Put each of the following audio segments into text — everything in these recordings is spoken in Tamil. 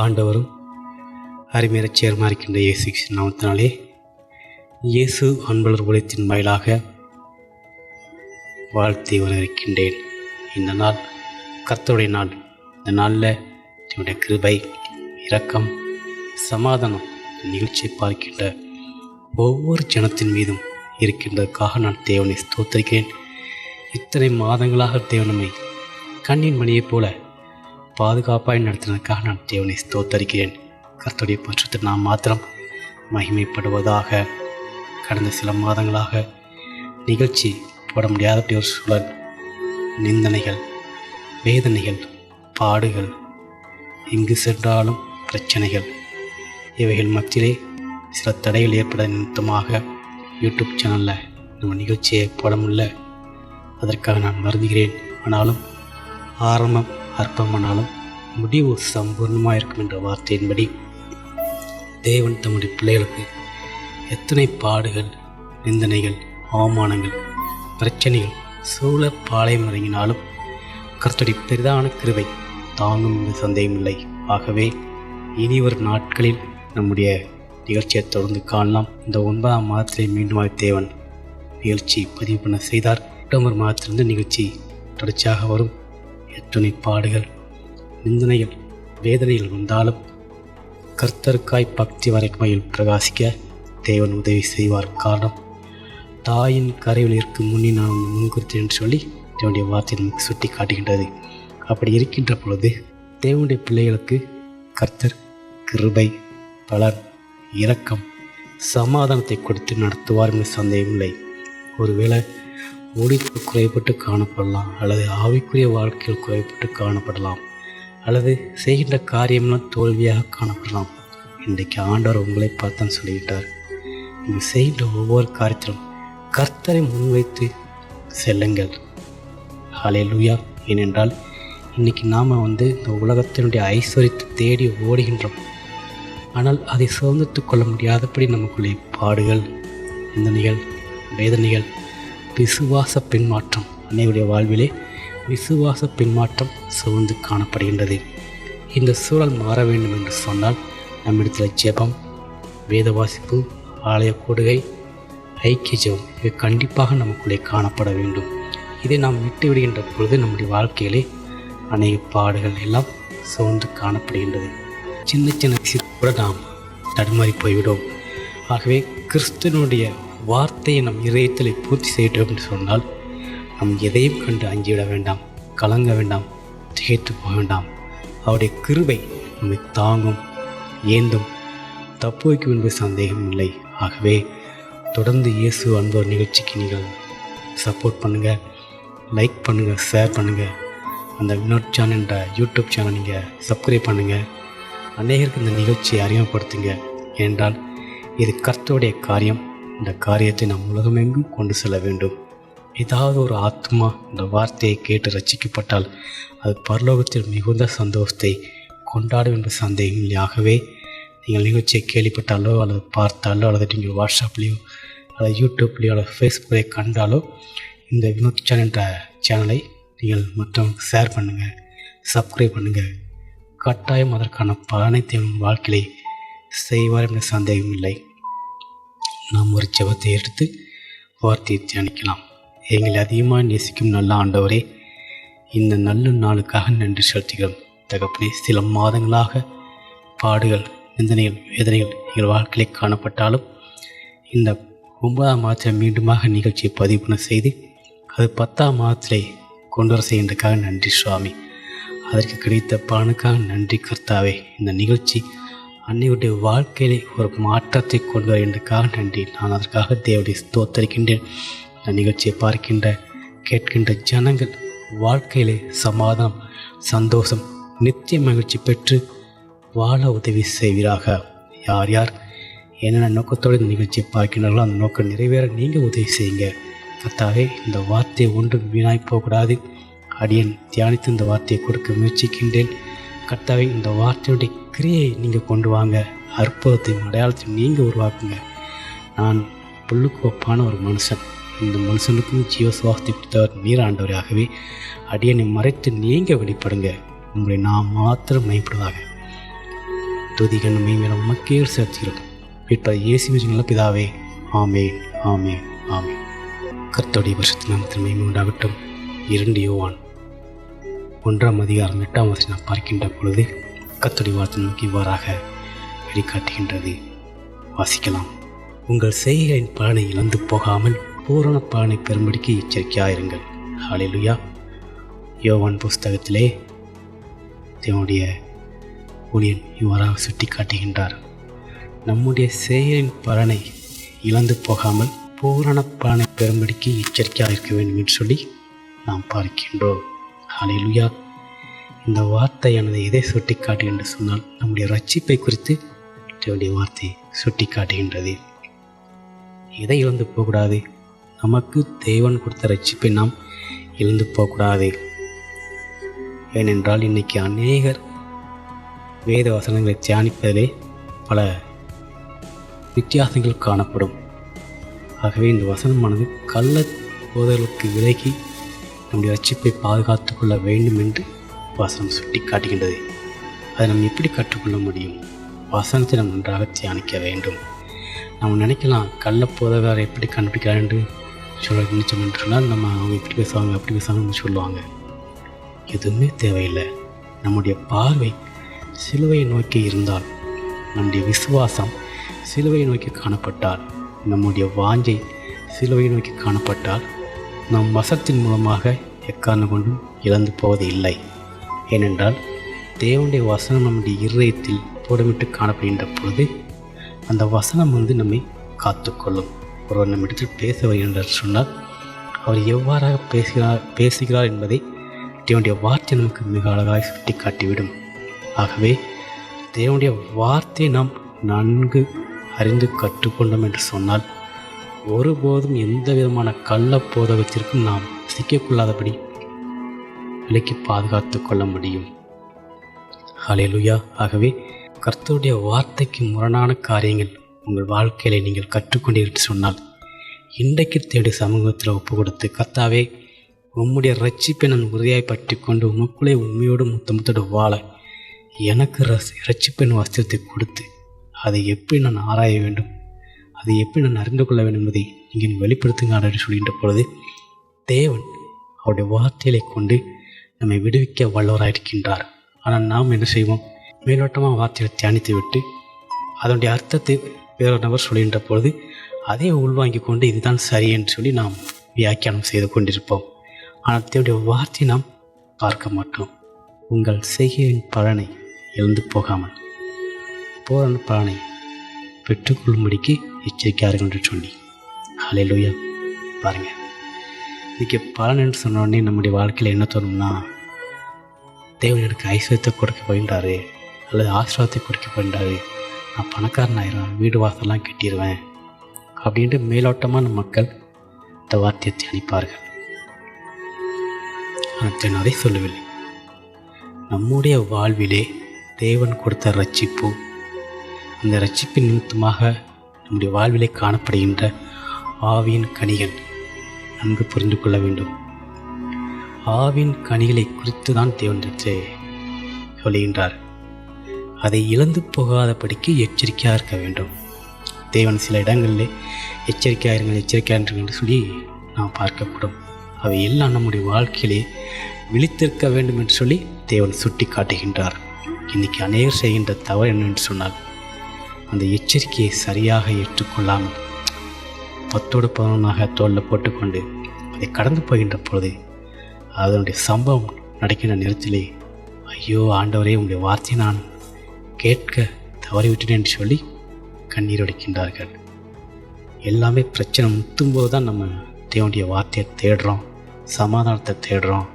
ஆண்டவரும் அருமையரச் சேர்மா இருக்கின்ற இயேசு நாமத்தினாலே இயேசு அன்பலர் உலகத்தின் வாயிலாக வாழ்த்தி வரவிருக்கின்றேன் இந்த நாள் கர்த்தருடைய நாள். இந்த நாளில் என்னுடைய கிருபை இரக்கம் சமாதானம் நிகழ்ச்சியை பார்க்கின்ற ஒவ்வொரு ஜனத்தின் மீதும் இருக்கின்றதற்காக நான் தேவனை ஸ்தோத்திரிக்கிறேன். இத்தனை மாதங்களாக தேவனமை கண்ணின் மணியைப் போல பாதுகாப்பாய் நடத்தினதுக்காக நான் தேவனை ஸ்தோத்தரிக்கிறேன். கர்த்தருடைய பட்சத்தில் நான் மாத்திரம் மகிமைப்படுவதாக கடந்த சில மாதங்களாக நிகழ்ச்சி போட முடியாதபடி ஒரு சூழல் நிந்தனைகள் வேதனைகள் பாடுகள் எங்கு சென்றாலும் பிரச்சனைகள் இவைகள் மத்தியிலே சில தடைகள் ஏற்பட நிமித்தமாக யூடியூப் சேனலில் நம்ம நிகழ்ச்சியை போட முடியல. அதற்காக நான் வருந்துகிறேன். ஆனாலும் ஆரம்பம் அற்பமானாலும் முடிவு சம்பூர்ணமாக இருக்கும் என்ற வார்த்தையின்படி தேவன் தம்முடைய பிள்ளைகளுக்கு எத்தனை பாடுகள் நிந்தனைகள் அவமானங்கள் பிரச்சனைகள் சூழ பாளையம் இறங்கினாலும் கர்த்தருடைய பெரிதான கிருவை தாங்கும் என்ற சந்தேகமில்லை. ஆகவே இனி வரும் நாட்களில் நம்முடைய நிகழ்ச்சியை தொடர்ந்து காணலாம். இந்த ஒன்பதாம் மாதத்திலே மீண்டும் தேவன் நிகழ்ச்சி பதிவு பண்ண செய்தார். அக்டோபர் மாதத்திலிருந்து நிகழ்ச்சி தொடர்ச்சியாக வரும். எத்துணை பாடுகள் நிந்தனைகள் வேதனைகள் வந்தாலும் கர்த்தருக்காய் பக்தி வரைக்குமையில் பிரகாசிக்க தேவன் உதவி செய்வார் காரணம் தாயின் கரையில் இருக்கும் முன்னே நான் முன்குறித்தேன் என்று சொல்லி தேவனுடைய வார்த்தை நமக்கு சுட்டி காட்டுகின்றது அப்படி இருக்கின்ற பொழுது தேவனுடைய பிள்ளைகளுக்கு கர்த்தர் கிருபை பலர் இரக்கம் சமாதானத்தை கொடுத்து நடத்துவார் என்று சந்தேகமில்லை. ஒருவேளை ஊழியத்தில் குறைபட்டு காணப்படலாம் அல்லது ஆவிக்குரிய வாழ்க்கையில் குறைபட்டு காணப்படலாம் அல்லது செய்கின்ற காரியம்லாம் தோல்வியாக காணப்படலாம். இன்றைக்கு ஆண்டவர் உங்களை பார்த்தான் சொல்லிவிட்டார். நீங்கள் செய்கின்ற ஒவ்வொரு காரியத்திலும் கர்த்தரை முன்வைத்து செல்லுங்கள். ஹalleluya ஏனென்றால் இன்றைக்கி நாம் வந்து இந்த உலகத்தினுடைய ஐஸ்வர்யத்தை தேடி ஓடுகின்றோம். ஆனால் அதை சுதந்திரத்து கொள்ள முடியாதபடி நமக்குள்ளே பாடுகள் நிந்தனைகள் வேதனைகள் விசுவாச பின்மாற்றம். அன்னையுடைய வாழ்விலே விசுவாச பின்மாற்றம் சூழ்ந்து காணப்படுகின்றது. இந்த சூழல் மாற வேண்டும் என்று சொன்னால் நம்மிடத்தில் ஜெபம் வேத வாசிப்பு ஆலய கூடுகை ஐக்கிய ஜெபம் இவை கண்டிப்பாக நமக்குள்ளே காணப்பட வேண்டும். இதை நாம் விட்டு விடுகின்ற பொழுது நம்முடைய வாழ்க்கையிலே அநேக பாடுகள் எல்லாம் சூழ்ந்து காணப்படுகின்றது. சின்ன சின்ன விஷயத்தை கூட நாம் தடுமாறி போய்விடும் ஆகவே கிறிஸ்தனுடைய வார்த்தையை நம் இதயத்தில் பூர்த்தி செய்யட்டும் என்று சொன்னால் நம் எதையும் கண்டு அஞ்சிவிட வேண்டாம் கலங்க வேண்டாம் திகைத்து போக வேண்டாம். அவருடைய கிருபை நம்மை தாங்கும் ஏந்தும் தப்பு வைக்கும் என்பது சந்தேகம் இல்லை. ஆகவே தொடர்ந்து இயேசு அன்பர் நிகழ்ச்சிக்கு நீங்கள் சப்போர்ட் பண்ணுங்கள் லைக் பண்ணுங்கள் ஷேர் பண்ணுங்கள் அந்த வினோட் சேனல் என்ற யூடியூப் சேனல் நீங்கள் சப்ஸ்கிரைப் பண்ணுங்கள் அநேகருக்கு இந்த நிகழ்ச்சியை அறிமுகப்படுத்துங்க. ஏனென்றால் இது கர்த்தருடைய காரியம். இந்த காரியத்தை நம் உலகமெங்கும் கொண்டு செல்ல வேண்டும். ஏதாவது ஒரு ஆத்மா இந்த வார்த்தையை கேட்டு ரசிக்கப்பட்டால் அது பரலோகத்தில் மிகுந்த சந்தோஷத்தை கொண்டாடும் என்ற சந்தேகம் இல்லையாகவே நீங்கள் நிகழ்ச்சியை கேள்விப்பட்டாலோ அல்லது பார்த்தாலோ அல்லது நீங்கள் வாட்ஸ்அப்லேயோ அல்லது யூடியூப்லேயோ அல்லது ஃபேஸ்புக்கை கண்டாலோ இந்த வினோத் சேனல் என்ற சேனலை நீங்கள் மற்றும் ஷேர் பண்ணுங்கள் சப்ஸ்கிரைப் பண்ணுங்கள் கட்டாயம் அதற்கான பலனை வாழ்க்கையை செய்வார் என்ற சந்தேகம் இல்லை நாம் ஒரு செவத்தை எடுத்து வார்த்தையை தியானிக்கலாம். எங்களை அதிகமாக நேசிக்கும் நல்ல ஆண்டவரே இந்த நல்ல நாளுக்காக நன்றி செலுத்துகிறோம். தகப்பனே சில மாதங்களாக பாடுகள் நிந்தனைகள் வேதனைகள் எங்கள் வாழ்க்கையில் காணப்பட்டாலும் இந்த ஒன்பதாம் மாதத்தில் மீண்டுமாக நிகழ்ச்சியை பதிவு செய்து அது பத்தாம் மாதத்திலே கொண்டு வர செய்கின்றக்காக நன்றி சுவாமி. அதற்கு கிடைத்த பலனுக்காக நன்றி கர்த்தாவே. இந்த நிகழ்ச்சி அன்னையுடைய வாழ்க்கையிலே ஒரு மாற்றத்தை கொண்டு வருகின்றக்காக நன்றி. நான் அதற்காக தேவனை ஸ்தோத்தரிக்கின்றேன். இந்த நிகழ்ச்சியை பார்க்கின்ற கேட்கின்ற ஜனங்கள் வாழ்க்கையிலே சமாதானம் சந்தோஷம் நித்திய மகிழ்ச்சி பெற்று வாழ உதவி செய்வீராக. யார் யார் என்னென்ன நோக்கத்தோடு இந்த நிகழ்ச்சியை பார்க்கின்றார்களோ அந்த நோக்கம் நிறைவேற நீங்கள் உதவி செய்யுங்க. கர்த்தாவே இந்த வார்த்தையை ஒன்றும் வீணாய் போகக்கூடாது. அடியன் தியானித்து இந்த வார்த்தையை கொடுக்க முயற்சிக்கின்றேன். கர்த்தாவே இந்த வார்த்தையுடைய கிரியை நீங்கள் கொண்டு வாங்க. அற்புதத்தையும் அடையாளத்தையும் நீங்கள் உருவாக்குங்க. நான் புல்லுக்கு ஒப்பான ஒரு மனுஷன். இந்த மனுஷனுக்கும் ஜீவ சுவாசத்தை கொடுத்தவர் நீர் அடியனை மறைத்து நீங்கள் வெளிப்படுங்க. உங்களை நான் மாத்திரம் மைப்படுவாங்க துதிகன் மெய்மேலும் உமக்கே சேர்த்துகிறோம் வீட்டில் இயேசு நல்ல பிதாவே. ஆமே ஆமே ஆமே கர்த்தோடைய வருஷத்து நாமத்தில் மெய்மை உண்டாகட்டும். இரண்டு யோவான். ஒன்றாம் அதிகாரம் எட்டாம் வருஷம் நான் பார்க்கின்ற பொழுது கர்த்தருடைய வார்த்தை நமக்கு இவ்வாறாக வெளிக்காட்டுகின்றது வாசிக்கலாம். உங்கள் செய்கைகளின் பலனை இழந்து போகாமல் பூரண பலனை பெறும்படிக்கு எச்சரிக்கையாயிருங்கள். ஹாலிலுயா யோவான் புஸ்தகத்திலே தேவனுடைய ஊழியன் இவ்வாறாக சுட்டி காட்டுகின்றார் நம்முடைய செயலின் பலனை இழந்து போகாமல் பூரண பலனை பெறும்படிக்கு எச்சரிக்கையாக இருக்க வேண்டும் என்று சொல்லி நாம் பார்க்கின்றோம். ஹalleluya. இந்த வார்த்தை எனது சுட்டி சுட்டிக்காட்டு என்று சொன்னால் நம்முடைய ரட்சிப்பை குறித்து தேவனுடைய வார்த்தை சுட்டி காட்டுகின்றது எதை இழந்து போகக்கூடாது? நமக்கு தேவன் கொடுத்த ரட்சிப்பை நாம் இழந்து போகக்கூடாது. ஏனென்றால் இன்னைக்கு அநேகர் வேத வசனங்களை தியானிப்பதிலே பல வித்தியாசங்கள் காணப்படும். ஆகவே இந்த வசனமானது கள்ள போதலுக்கு விலகி நம்முடைய ரட்சிப்பை பாதுகாத்து கொள்ள வேண்டும் என்று வசனம் சுட்டி காட்டுகின்றது. அதை நாம் எப்படி கற்றுக்கொள்ள முடியும்? வசனத்தை நாம் நன்றாக தியானிக்க வேண்டும். நாம் நினைக்கலாம் கள்ள போதவர் எப்படி கண்டுபிடிக்கிறார் என்று சொல்ல நினைச்சோம் என்று சொன்னால் நம்ம அவங்க இப்படி பேசுவாங்க அப்படி பேசுவாங்கன்னு சொல்லுவாங்க. எதுவுமே தேவையில்லை. நம்முடைய பார்வை சிலுவையை நோக்கி இருந்தால் நம்முடைய விசுவாசம் சிலுவையை நோக்கி காணப்பட்டால் நம்முடைய வாஞ்சை சிலுவையை நோக்கி காணப்பட்டால் நம் வசத்தின் மூலமாக எக்காரணம் கொண்டும் இழந்து போவது இல்லை ஏனென்றால் தேவனுடைய வசனம் நம்முடைய இருதயத்தில் போடமிட்டு காணப்படுகின்ற பொழுது அந்த வசனம் வந்து நம்மை காத்துக்கொள்ளும். ஒருவர் நம்மிடத்தில் பேச வருகின்றார் சொன்னால் அவர் எவ்வாறாக பேசுகிறார் பேசுகிறார் என்பதை தேவனுடைய வார்த்தை நமக்கு மிக அழகாக சுட்டி காட்டிவிடும் ஆகவே தேவனுடைய வார்த்தையை நாம் நன்கு அறிந்து கற்றுக்கொண்டோம் என்று சொன்னால் ஒருபோதும் எந்த விதமான கள்ள போதகத்திற்கும் நாம் சிக்கக்கொள்ளாதபடி விலைக்கு பாதுகாத்து கொள்ள முடியும். ஹalleluya. ஆகவே கர்த்தருடைய வார்த்தைக்கு முரணான காரியங்கள் உங்கள் வாழ்க்கையில நீங்கள் கற்றுக்கொண்டீர்கள் சொன்னால் இன்றைக்கு தேடி சமூகத்தில் ஒப்பு கொடுத்து கர்த்தாவே உம்முடைய ரட்சிப்பை நான் உறுதியாய் பற்றி கொண்டு உமக்குள்ளே உண்மையோடு முத்தமுத்தோடு வாழ எனக்கு ரஸ் ரட்சிப்பின் வஸ்திரத்தை கொடுத்து அதை எப்படி நான் ஆராய வேண்டும்? அதை எப்படி நான் அறிந்து கொள்ள வேண்டும் என்பதை நீங்கள் வெளிப்படுத்துங்க என்று சொல்கின்ற பொழுது தேவன் அவருடைய வார்த்தைகளை கொண்டு நம்மை விடுவிக்க வல்லவராயிருக்கின்றார் ஆனால் நாம் என்ன செய்வோம்? மேலோட்டமாக வார்த்தையை தியானித்து விட்டு அதனுடைய அர்த்தத்தை வேறொரு நபர் சொல்கின்ற பொழுது அதை உள்வாங்கி கொண்டு இதுதான் சரி என்று சொல்லி நாம் வியாக்கியானம் செய்து கொண்டிருப்போம். ஆனால் தன்னுடைய வார்த்தையை நாம் பார்க்க மாட்டோம். உங்கள் செய்கையின் பலனை எழுந்து போகாமல் பூரண பலனை பெற்றுக்கொள்ளும்படிக்கு எச்சரிக்கையார்கள் என்று சொல்லி ஹalleluya பாருங்க. இதுக்கு பலன் என்று சொன்ன உடனே நம்முடைய வாழ்க்கையில் என்ன தோணும்னா தேவன் எனக்கு ஐஸ்வர்யத்தை கொடுக்க போயின்றாரு அல்லது ஆசிரவத்தை கொடுக்க போயின்றாரு நான் பணக்காரன் ஆயிடுவேன் வீடு வாசல்லாம் கட்டிடுவேன் அப்படின்ட்டு மேலோட்டமான மக்கள் இந்த வார்த்தையை தியானிப்பார்கள். நான் அதை சொல்லவில்லை. நம்முடைய வாழ்விலே தேவன் கொடுத்த ரட்சிப்பு அந்த ரட்சிப்பின் நிமித்தமாக நம்முடைய வாழ்விலே காணப்படுகின்ற ஆவியின் கனிகள் நன்கு புரிந்து கொள்ள வேண்டும். ஆவின் கனிகளை குறித்து தான் தேவன் சொல்லுகின்றார். அதை இழந்து போகாதபடிக்கு எச்சரிக்கையாக இருக்க வேண்டும். தேவன் சில இடங்களிலே எச்சரிக்கையாக இருங்கள் எச்சரிக்கையாக இருங்கள் என்று சொல்லி நாம் பார்க்கப்படும் அவை எல்லாம் நம்முடைய வாழ்க்கையிலே விழித்திருக்க வேண்டும் என்று சொல்லி தேவன் சுட்டி காட்டுகின்றார் இன்னைக்கு அநேகர் செய்கின்ற தவறு என்னவென்று சொன்னால் அந்த எச்சரிக்கையை சரியாக ஏற்றுக்கொள்ளாமல் பத்தோடு பதினொன்றாக தோளில் போட்டுக்கொண்டு அதை கடந்து போகின்ற பொழுது அதனுடைய சம்பவம் நடக்கின்ற நேரத்திலே ஐயோ ஆண்டவரே உங்களுடைய வார்த்தையை நான் கேட்க தவறிவிட்டேன் என்று சொல்லி கண்ணீர் வடிக்கின்றார்கள். எல்லாமே பிரச்சனை முத்தும்போது தான் நம்ம தேவனுடைய வார்த்தையை தேடுறோம் சமாதானத்தை தேடுறோம்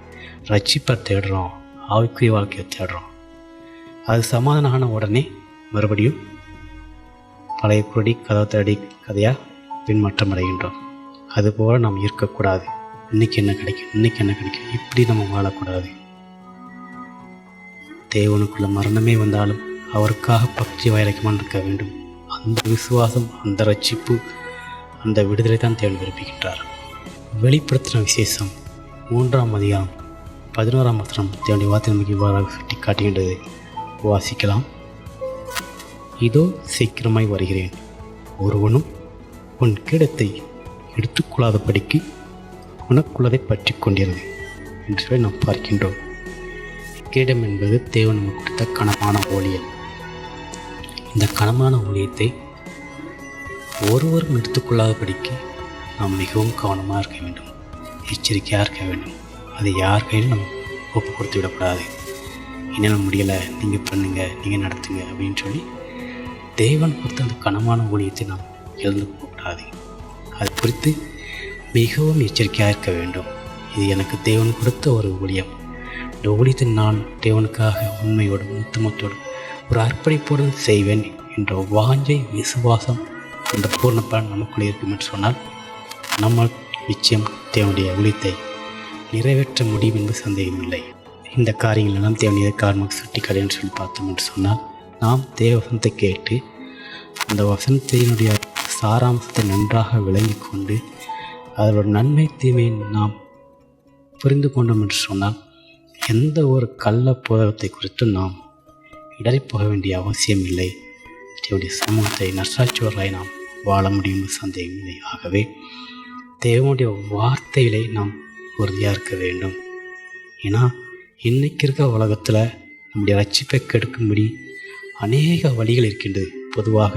ரட்சிப்பை தேடுறோம் ஆவிக்குரிய வாழ்க்கையை தேடுறோம். அது சமாதானம் ஆன உடனே மறுபடியும் பழைய குடி கதவு தடி கதையாக பின்மாற்றம் அடைகின்றோம். அதுபோல் நாம் இருக்கக்கூடாது. இன்னைக்கு என்ன கிடைக்கும்? இன்னைக்கு என்ன கிடைக்கும்? இப்படி நம்ம வாழக்கூடாது. தேவனுக்குள்ள மரணமே வந்தாலும் அவருக்காக பக்தி வைரக்கமாக இருக்க வேண்டும். அந்த விசுவாசம் அந்த ரட்சிப்பு அந்த விடுதலை தான் தேவன் விரும்புகின்றார். வெளிப்படுத்தின விசேஷம் மூன்றாம் அதிகாரம் பதினோராம் வசனம் தேவனுடைய வார்த்தை நமக்கு இவ்வாறாக சுட்டி காட்டுகின்றது வாசிக்கலாம். இதோ சீக்கிரமாய் வருகிறேன். ஒருவனும் உன் கிடத்தை எடுத்துக்கொள்ளாதபடிக்கு உனக்குள்ளதை பற்றி கொண்டிருது என்று சொல்லி நாம் பார்க்கின்றோம். கிரீடம் என்பது தேவன் நமக்கு கொடுத்த கனமான ஊழியம். இந்த கனமான ஊழியத்தை ஒருவரும் எடுத்துக்கொள்ளாதபடிக்கு நாம் மிகவும் கவனமாக இருக்க வேண்டும் எச்சரிக்கையாக இருக்க வேண்டும். அது யார் கையிலும் நம்ம ஒப்பு கொடுத்து விடக்கூடாது என்னால் முடியலை நீங்கள் பண்ணுங்கள் நீங்கள் நடத்துங்க அப்படின்னு சொல்லி தேவன் கொடுத்த அந்த கனமான ஊழியத்தை நாம் இழந்து போகக்கூடாது. அது குறித்து மிகவும் எச்சரிக்கையாக இருக்க வேண்டும். இது எனக்கு தேவன் கொடுத்த ஒரு ஊழியம். இந்த ஊழியத்தை நான் தேவனுக்காக உண்மையோடும் உத்தமத்தோடும் ஒரு அர்ப்பணிப்போடும் செய்வேன் என்ற வாஞ்சை விசுவாசம் அந்த பூர்ண பலன் இருக்கும் என்று சொன்னால் நம்ம நிச்சயம் தேவனுடைய ஊழியத்தை நிறைவேற்ற முடியும் என்பது சந்தேகமில்லை இந்த காரியங்கள் எல்லாம் தேவன் எதற்காக சுட்டி சொல்லி பார்த்தோம் என்று சொன்னால் நாம் தேவ வசனத்தை கேட்டு அந்த வசனத்தினுடைய சாராம்சத்தை நன்றாக விளங்கி கொண்டு அதோட நன்மை தீமையை நாம் புரிந்து கொண்டோம் என்று சொன்னால் எந்த ஒரு கள்ள புதகத்தை குறித்து நாம் இடறி போக வேண்டிய அவசியம் இல்லை. தேவனுடைய சமூகத்தை நஷ்டாச்சுவராய் நாம் வாழ முடியும் என்று சந்தேகமில்லை ஆகவே தேவனுடைய வார்த்தைகளை நாம் உறுதியாக இருக்க வேண்டும். ஏன்னா இன்னைக்கு இருக்க உலகத்தில் நம்முடைய ரட்சிப்பை கெடுக்கும்படி அநேக வழிகள் இருக்கின்றது. பொதுவாக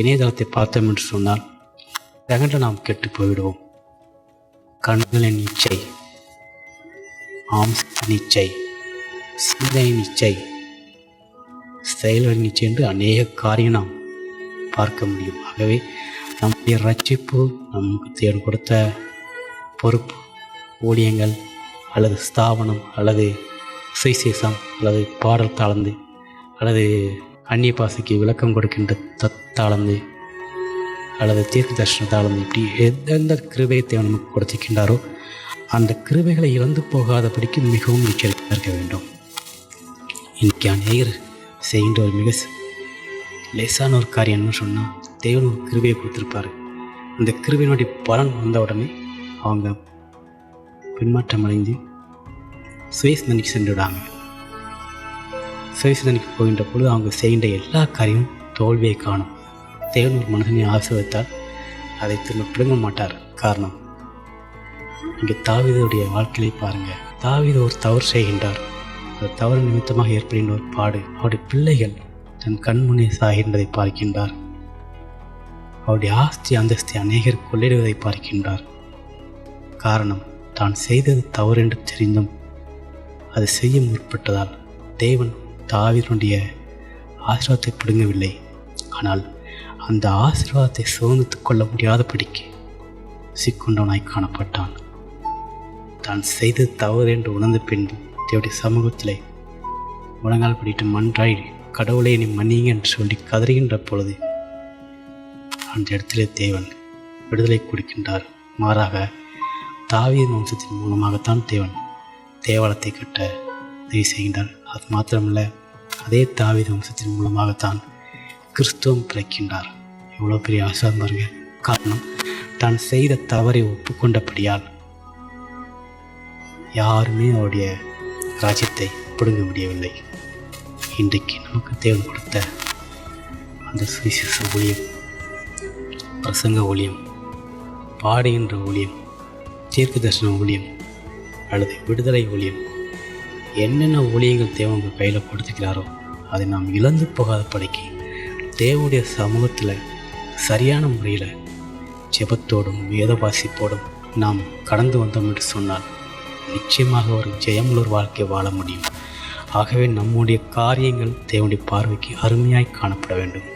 இணையதளத்தை பார்த்தோம் என்று சொன்னால் செகண்டில் நாம் கெட்டு போய்விடுவோம். கண்களின் இச்சை ஆம்சத்தின் இச்சை சிந்தையின் இச்சை செயல்களின் இச்சை என்று அநேக காரியம் நாம் பார்க்க முடியும். ஆகவே நம்முடைய ரட்சிப்பு நமக்கு தேடு கொடுத்த பொறுப்பு ஊழியங்கள் அல்லது ஸ்தாபனம் அல்லது சுவிசேஷம் அல்லது பாடல் தாழ்ந்து அல்லது அந்நிய பாசைக்கு விளக்கம் கொடுக்கின்ற தத்தாழ்ந்து அல்லது தீர்க்க தரிசனத்தாலும் இப்படி எந்தெந்த கிருபையை தேவன் நமக்கு கொடுத்திருக்கின்றாரோ அந்த கிருபைகளை இழந்து போகாதபடிக்கு மிகவும் எச்சரிக்கையாக இருக்க வேண்டும். இன்னைக்கு அநேகர் செய்கின்ற ஒரு மிக லேசான ஒரு காரியம்னு சொன்னால் தேவன் ஒரு கிருபையை கொடுத்துருப்பாரு. அந்த கிருபையினுடைய பலன் வந்த உடனே அவங்க பின்மாற்றம் அடைந்து சுயசிந்தனைக்கு சென்று விடாங்க சுயசிந்தனைக்கு போகின்ற பொழுது அவங்க செய்கின்ற எல்லா காரியமும் தோல்வியை காணும். தேவன் ஒரு மனிதனை ஆசிர்வதித்தால் அதை திரும்ப பிடுங்க மாட்டார். காரணம் இங்கே தாவீதுடைய வாழ்க்கையை பாருங்கள் தாவித ஒரு தவறு செய்கின்றார். அந்த தவறு நிமித்தமாக ஏற்படுகின்ற ஒரு பாடு. அவருடைய பிள்ளைகள் தன் கண்முனே சாகின்றதை பார்க்கின்றார். அவருடைய ஆஸ்தி அந்தஸ்தி அநேகர் கொள்ளிடுவதை பார்க்கின்றார். காரணம் தான் செய்தது தவறு என்று தெரிந்தும் அது செய்ய முற்பட்டதால் தேவன் தாவிதனுடைய ஆசீர்வாதத்தை பிடுங்கவில்லை. ஆனால் அந்த ஆசீர்வாதத்தை சுதந்தித்துக் கொள்ள முடியாதபடிக்கு சிக்குண்டவனாய் காணப்பட்டான். தான் செய்தது தவறு என்று உணர்ந்த பின்பு தேவடைய சமூகத்திலே முழங்கால் படிட்டு மன்றாய் கடவுளை நீ மன்னிங்க என்று சொல்லி கதறுகின்ற பொழுது அந்த இடத்திலே தேவன் விடுதலை கொடுக்கின்றார். மாறாக தாவிய வம்சத்தின் மூலமாகத்தான் தேவன் தேவாலயத்தை கட்ட உதவி செய்கின்றார். அது மாத்திரமல்ல அதே தாவித வம்சத்தின் மூலமாகத்தான் கிறிஸ்துவம் பிறக்கின்றார். எவ்வளோ பெரிய ஆசாரம் பாருங்க. காரணம் தான் செய்த தவறை ஒப்புக்கொண்டபடியால் யாருமே அவருடைய ராஜ்யத்தை பிடுங்க முடியவில்லை. இன்றைக்கு நமக்கு தேவன் கொடுத்த அந்த சுவிசேஷ ஊழியம் பிரசங்க ஊழியம் பாடுகின்ற ஊழியம் தீர்க்க தரிசன ஊழியம் அல்லது விடுதலை ஊழியம் என்னென்ன ஊழியங்கள் தேவன் உங்கள் கையில் கொடுத்துக்கிறாரோ அதை நாம் இழந்து போகாத படிக்கு தேவனுடைய சமூகத்தில் சரியான முறையில் ஜெபத்தோடும் வேத வாசிப்போடும் நாம் கடந்து வந்தோம் என்று சொன்னால் நிச்சயமாக ஒரு ஜெயமுள்ள ஒரு வாழ்க்கை வாழ முடியும். ஆகவே நம்முடைய காரியங்கள் தேவனுடைய பார்வைக்கு அருமையாய் காணப்பட வேண்டும்.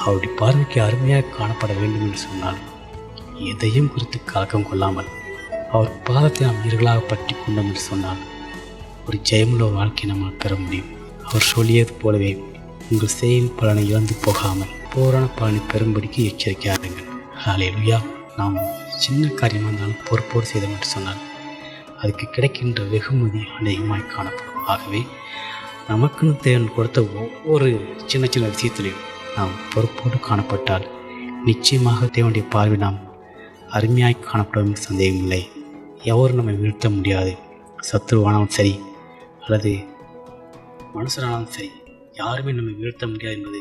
அவருடைய பார்வைக்கு அருமையாக காணப்பட வேண்டும் என்று சொன்னால் எதையும் குறித்து கலக்கம் கொள்ளாமல் அவர் பாதத்தை நாம் இருகளாக பற்றி கொண்டோம் என்று சொன்னால் ஒரு ஜெயமுள்ள ஒரு வாழ்க்கையை நம்மால் பெற முடியும். அவர் சொல்லியது போலவே உங்கள் செயல் பலனை இழந்து போகாமல் போரான பலனை பெறும்படிக்கு எச்சரிக்கையாகுங்கள் ஹalleluya. நாம் சின்ன காரியமாக இருந்தாலும் பொறுப்போடு செய்தோம் என்று சொன்னால் அதுக்கு கிடைக்கின்ற வெகுமதி அநேகமாய் காணப்படும். ஆகவே நமக்குன்னு தேவன் கொடுத்த ஒவ்வொரு சின்ன சின்ன விஷயத்திலையும் நாம் பொறுப்போடு காணப்பட்டால் நிச்சயமாக தேவனுடைய பார்வை நாம் அருமையாய் காணப்படும் சந்தேகமில்லை எவரும் நம்மை வீழ்த்த முடியாது. சத்ருவானாலும் சரி அல்லது மனுஷனாலும் சரி. யாருமே நம்மை வீழ்த்த முடியாது என்பது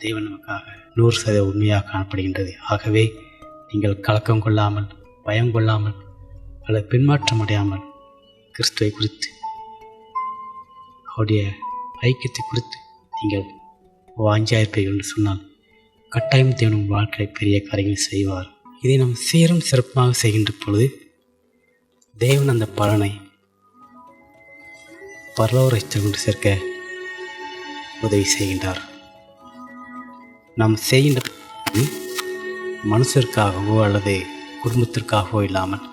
தேவன் நமக்காக நூறு சதவீத உண்மையாக காணப்படுகின்றது. ஆகவே நீங்கள் கலக்கம் கொள்ளாமல் பயம் கொள்ளாமல் அல்லது பின்மாற்றம் அடையாமல் கிறிஸ்துவை குறித்து அவருடைய ஐக்கியத்தை குறித்து நீங்கள் வாஞ்சாயிருப்பீர்கள் என்று சொன்னால் கட்டாயம் தேவனும் வாழ்க்கையை பெரிய காரியங்கள் செய்வார். இதை நாம் சீரும் சிறப்பாக செய்கின்ற பொழுது தேவன் அந்த பலனை பரலோரத்தை கொண்டு சேர்க்க உதவி செய்கின்றார். நாம் செய்கின்ற மனுஷருக்காகவோ அல்லது குடும்பத்திற்காகவோ இல்லாமல்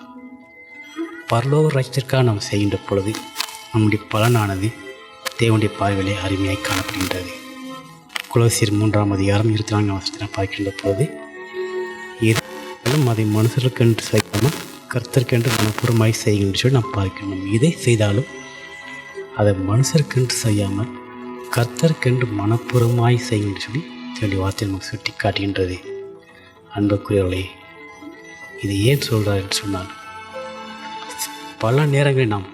பரலோக ராஜ்யத்திற்காக நாம் செய்கின்ற பொழுது நம்முடைய பலனானது தேவனுடைய பார்வையிலே அருமையாக காணப்படுகின்றது. குலசீர் மூன்றாம் அதிகாரம் இருபத்தி நான்காம் வருஷத்தில் பார்க்கின்ற பொழுது இருந்தாலும் அதை மனுஷருக்கென்று செய்யாமல் கர்த்தருக்கென்று மனப்பூர்வமாய் செய்கின்ற சொல்லி நாம் பார்க்கணும் இதை செய்தாலும் அதை மனுஷருக்கென்று செய்யாமல் கர்த்தருக்கென்று மனப்பூர்வமாய் செய்யும் சொல்லி தன்னுடைய வார்த்தை நமக்கு சுட்டி காட்டுகின்றது அன்புக்குரியவர்களே இது ஏன் சொல்கிறார் என்று சொன்னால் பல நேரங்களில் நாம்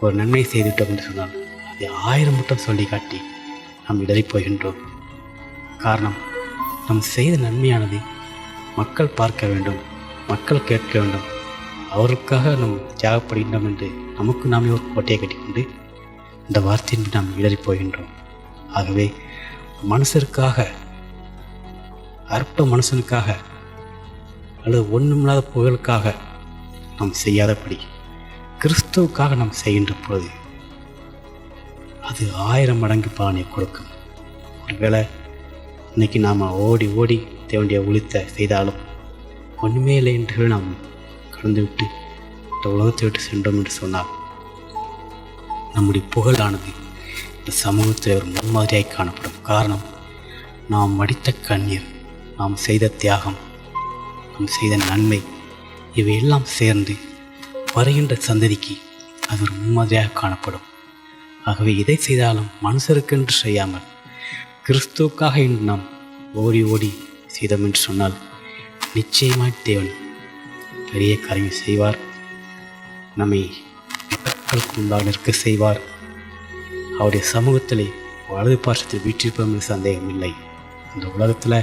ஒரு நன்மை செய்துவிட்டோம் என்று சொன்னால் அதை ஆயிரம் மட்டும் சொல்லி காட்டி நாம் இடறிப் போகின்றோம். காரணம் நாம் செய்த நன்மையானது மக்கள் பார்க்க வேண்டும் மக்கள் கேட்க வேண்டும். அவருக்காக நாம் தியாகப்படுகின்றோம் என்று நமக்கு நாமே ஒரு கோட்டையை கட்டிக்கொண்டு இந்த வார்த்தையின் நாம் இடறிப்போகின்றோம். ஆகவே மனுஷருக்காக அற்ப மனுஷனுக்காக அல்லது ஒன்றுமில்லாத புகழுக்காக நாம் செய்யாதபடி கிறிஸ்துவுக்காக நாம் செய்கின்ற பொழுது அது ஆயிரம் மடங்கு பலனை கொடுக்கும். ஒருவேளை இன்னைக்கு நாம் ஓடி ஓடி தேவனுடைய ஒழித்த செய்தாலும் ஒன்றுமே இல்லை என்று நாம் கடந்து விட்டு இந்த உலகத்தை விட்டு சென்றோம் என்று சொன்னால் நம்முடைய புகழானது இந்த சமூகத்தில் ஒரு முன்மாதிரியாய் காணப்படும் காரணம் நாம் மடித்த கண்ணீர் நாம் செய்த தியாகம் நாம் செய்த நன்மை இவையெல்லாம் சேர்ந்து வருகின்ற சந்ததிக்கு அது ஒரு முன்மாதிரியாக காணப்படும். ஆகவே இதை செய்தாலும் மனுஷருக்கென்று செய்யாமல் கிறிஸ்துவுக்காக இன்று நாம் ஓடி ஓடி செய்தோம் என்று சொன்னால் நிச்சயமாய் தேவன் பெரிய காரியம் செய்வார். நம்மை மக்களுக்கு நிற்க செய்வார். அவருடைய சமூகத்திலே வலது பார்ஷத்தில் வீற்றிருப்போம் என்று சந்தேகம் இல்லை இந்த உலகத்தில்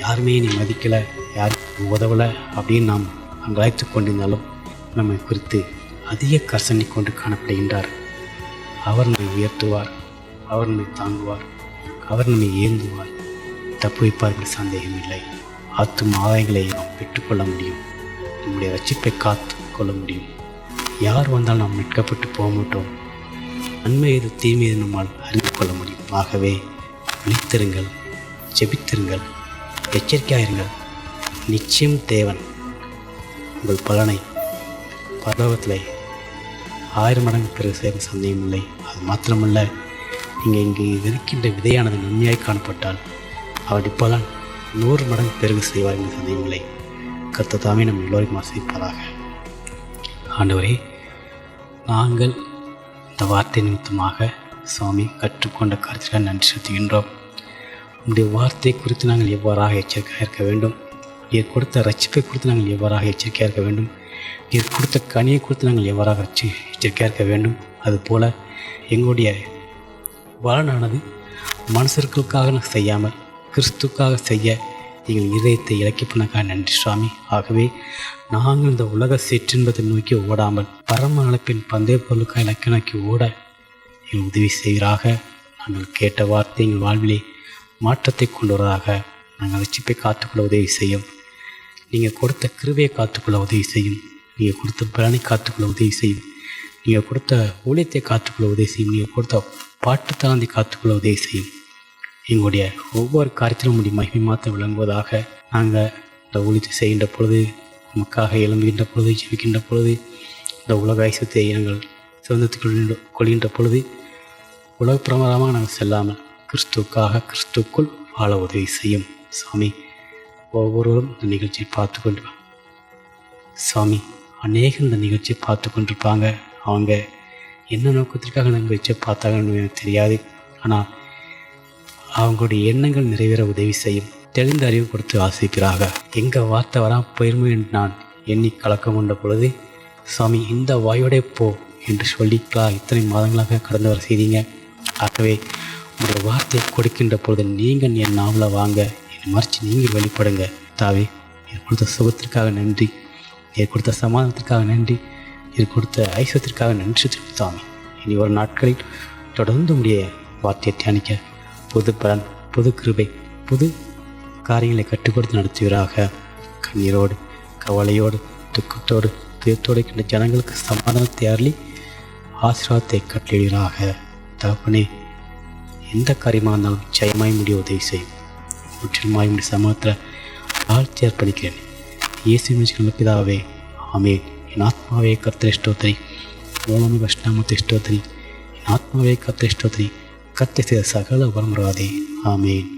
யாருமே நீ மதிக்கலை யாருக்கும் உதவலை அப்படின்னு நாம் அங்கலாய்த்து கொண்டிருந்தாலும் நம்மை குறித்து அதிக கர்சனை கொண்டு காணப்படுகின்றார். அவர் நம்மை உயர்த்துவார் அவர் நம்மை தாங்குவார் அவர் நம்மை ஏந்துவார். தப்பு வைப்பார்கள் சந்தேகம் இல்லை ஆத்தும் ஆதாயங்களை நாம் பெற்றுக்கொள்ள முடியும். நம்முடைய ரட்சிப்பை காத்து கொள்ள முடியும். யார் வந்தால் நாம் மீட்கப்பட்டு போக மாட்டோம். நன்மை எது தீமை எது நம்மால் அறிந்து கொள்ள முடியும். ஆகவே விழித்திருங்கள் ஜெபித்திருங்கள் எச்சரிக்கையாயிருங்கள் நிச்சயம் தேவன் உங்கள் பலனை பரலோகத்தில் ஆயிரம் மடங்கு பிறகு சேரும் சந்தேகம் இல்லை. அது மாத்திரமல்ல நீங்கள் இங்கு விதைக்கின்ற விதையானது நன்மையாய் காணப்பட்டால் அவருடைய பலன் நூறு மடங்கு பிறகு செய்வார் என்ற சந்தேகம் இல்லை. கர்த்தர் தாமே நம் எல்லோரையும் ஆசைப்பதாக ஆண்டவரே நாங்கள் இந்த வார்த்தை நிமித்தமாக சுவாமி கற்றுக்கொண்ட கருத்துக்கள் நன்றி செலுத்துகின்றோம். உங்களுடைய வார்த்தை குறித்து நாங்கள் எவ்வாறாக எச்சரிக்கையாக இருக்க வேண்டும்? நீர் கொடுத்த ரட்சிப்பை குறித்து நாங்கள் எவ்வாறாக எச்சரிக்கையாக இருக்க வேண்டும்? நீர் கொடுத்த கனியை குறித்து நாங்கள் எவ்வாறாக ரச்சி எச்சரிக்கையாக இருக்க வேண்டும்? அதுபோல் எங்களுடைய பலனானது மனுஷர்களுக்காக செய்யாமல் கிறிஸ்துக்காக செய்ய எங்கள் இதயத்தை இலக்கி பண்ணக்காக நன்றி சுவாமி. ஆகவே நாங்கள் இந்த உலக சிற்றின்பத்தை நோக்கி ஓடாமல் பரம அழைப்பின் பந்தய பொருளுக்காக இலக்கை நோக்கி ஓட எங்கள் உதவி செய்கிறாக நாங்கள் கேட்ட வார்த்தை எங்கள் வாழ்விலே மாற்றத்தை கொண்டு வருவதாக நாங்கள் ரட்சிப்பை காத்துக்கொள்ள உதவி செய்யும். நீங்கள் கொடுத்த கிருவையை காத்துக்கொள்ள உதவி செய்யும். நீங்கள் கொடுத்த பலனை காத்துக்கொள்ள உதவி செய்யும். நீங்கள் கொடுத்த ஊழியத்தை காத்துக்கொள்ள உதவி செய்யும். நீங்கள் கொடுத்த பாட்டு தாந்தி காத்துக்கொள்ள உதவி செய்யும். எங்களுடைய ஒவ்வொரு காரியத்திலும் உடைய மகிமை மாற்ற விளங்குவதாக நாங்கள் இந்த ஊழியத்தை செய்கின்ற பொழுது நமக்காக எழும்புகின்ற பொழுது ஜெபிக்கின்ற பொழுது இந்த உலக ஐசத்தை நாங்கள் சுதந்திரத்துக் கொள்கின்ற கொள்கின்ற பொழுது உலக பிரமாதமாக நாங்கள் செல்லாமல் கிறிஸ்துவுக்காக கிறிஸ்துக்குள் வாழ உதவி செய்யும். சாமி ஒவ்வொருவரும் இந்த நிகழ்ச்சியை பார்த்து கொண்டு சாமி அநேகம் இந்த நிகழ்ச்சியை பார்த்து கொண்டிருப்பாங்க. அவங்க என்ன நோக்கத்திற்காக நம்ம வச்சு பார்த்தாங்கன்னு எனக்கு தெரியாது. ஆனால் அவங்களுடைய எண்ணங்கள் நிறைவேற உதவி செய்யும். தெளிந்த அறிவு கொடுத்து ஆசிக்கிறாக எங்கள் வார்த்தை வரா போயிருமே என்று நான் எண்ணி கலக்கம் கொண்ட பொழுது சாமி இந்த வாயோடே போ என்று சொல்லிக்கலாம் இத்தனை மாதங்களாக கடந்து வர செய்தீங்க. ஆகவே உங்களுடைய வார்த்தையை கொடுக்கின்ற பொழுது நீங்கள் என் நாவல வாங்க. என்னை மறைச்சு நீங்கள் வெளிப்படுங்க. தாவே எனக்கு கொடுத்த சுகத்திற்காக நன்றி. எனக்கு கொடுத்த சமாதானத்திற்காக நன்றி. எனக்கு கொடுத்த ஐஸ்வத்திற்காக நன்றி திருத்தாமே இனி ஒரு நாட்களில் தொடர்ந்து உடைய வார்த்தையை தியானிக்க புது பலன் புது கிருபை புது காரியங்களை கட்டுப்படுத்தி நடத்துவராக. நடத்துவீராக கண்ணீரோடு கவலையோடு துக்கத்தோடு துயரத்தோடு இருக்கின்ற ஜனங்களுக்கு சமாதானத்தை அருளி ஆசீர்வாதத்தை கட்டளிடுவீராக தகப்பனே எந்த காரியமாக இருந்தாலும் ஜெயமாய் முடிய உதவி செய்யும் முற்றிலுமாய் முடிய சமூகத்தில் வாழ்த்தி அர்ப்பணிக்கிறேன். இயேசு பிதாவே ஆமே என் ஆத்மாவே கர்த்தரை ஸ்தோத்திரி. மூலமே கஷ்டமத்தை ஸ்தோத்திரி. என் ஆத்மாவே கர்த்தரை ஸ்தோத்திரி. கர்த்தை செய்த சகல வரமுறாதே ஆமேன்.